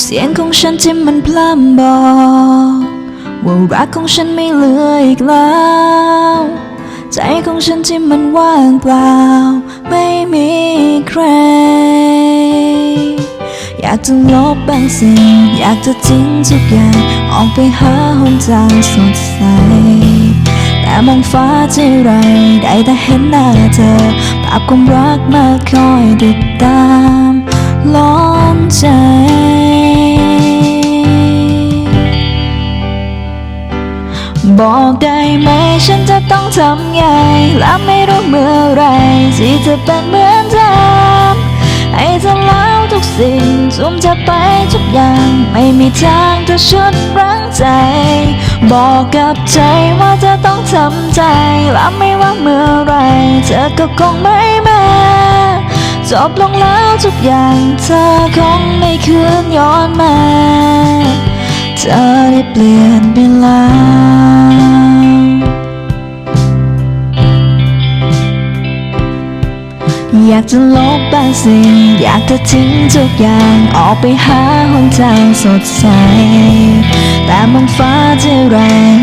เสียงของฉันที่มันพล่ำบอก ว่ารักของฉันไม่เหลืออีกแล้ว ใจของฉันที่มันว่างเปล่า ไม่มีใคร อยากจะลบบางสิ่ง อยากจะทิ้งทุกอย่าง ออกไปหาหนทางสดใส แต่มองฟ้าที่ไร ได้แต่เห็นหน้าเธอ ภาพความรักมาคอยติดตา บอกได้ไหมฉันจะต้องทำไง และไม่รู้เมื่อไรที่จะเป็นเหมือนเดิมให้เธอแล้วทุกสิ่งทุ่มเทไปทุกอย่าง ไม่มีทางจะชุดรั้งใจ บอกกับใจว่าจะต้องทำใจ และไม่ว่าเมื่อไรเธอก็คงไม่มาจบลงแล้วทุกอย่างเธอคงไม่คืนย้อนมา เธอได้เปลี่ยนไปแล้ว อยากจะลบบางสิ่ง อยากจะทิ้งทุกอย่างออกไปหาหนทางสดใส แต่มองฟ้าที่ไร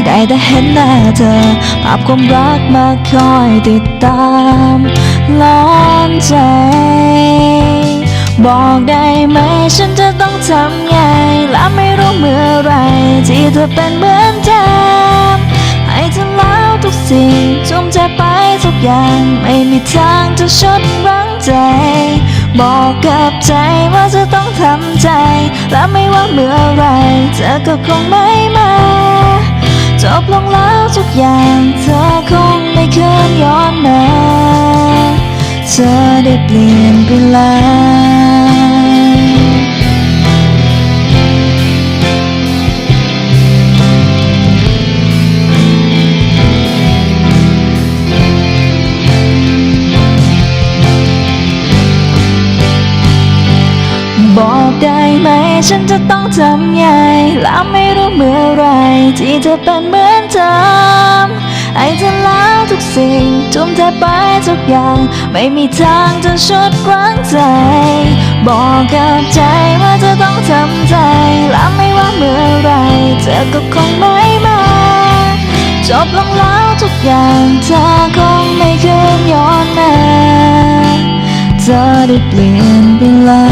ได้แต่เห็นหน้าเธอ ภาพความรักมาคอยติดตามล้อนใจ บอกได้ไหมฉันจะต้องทำไง และไม่รู้เมื่อไรที่จะเป็นเหมือนเดิมให้เธอแล้วทุกสิ่งทุ่มใจไปทุกอย่างไม่มีทางจะชดรั้ง ใจ บอกกับใจว่าจะต้องทำใจ และไม่ว่าเมื่อไหรเธอก็คงไม่มาจบลงแล้วทุกอย่างเธอคงไม่เคยย้อนมาเธอได้เปลี่ยนไปแล้ว บอกได้ไหม ฉันจะต้องทำไงและไม่รู้เมื่อไร ที่จะเป็นเหมือนเดิมให้เธอแล้วทุกสิ่งทุ่มเทไปทุกอย่าง ไม่มีทางจะชุดรั้งใจ บอกกับใจว่าจะต้องทำใจและไม่ว่าเมื่อไร เธอก็คงไม่มา จบลงแล้วทุกอย่างเธอคงไม่คืนย้อนมาเธอได้เปลี่ยนไปแล้ว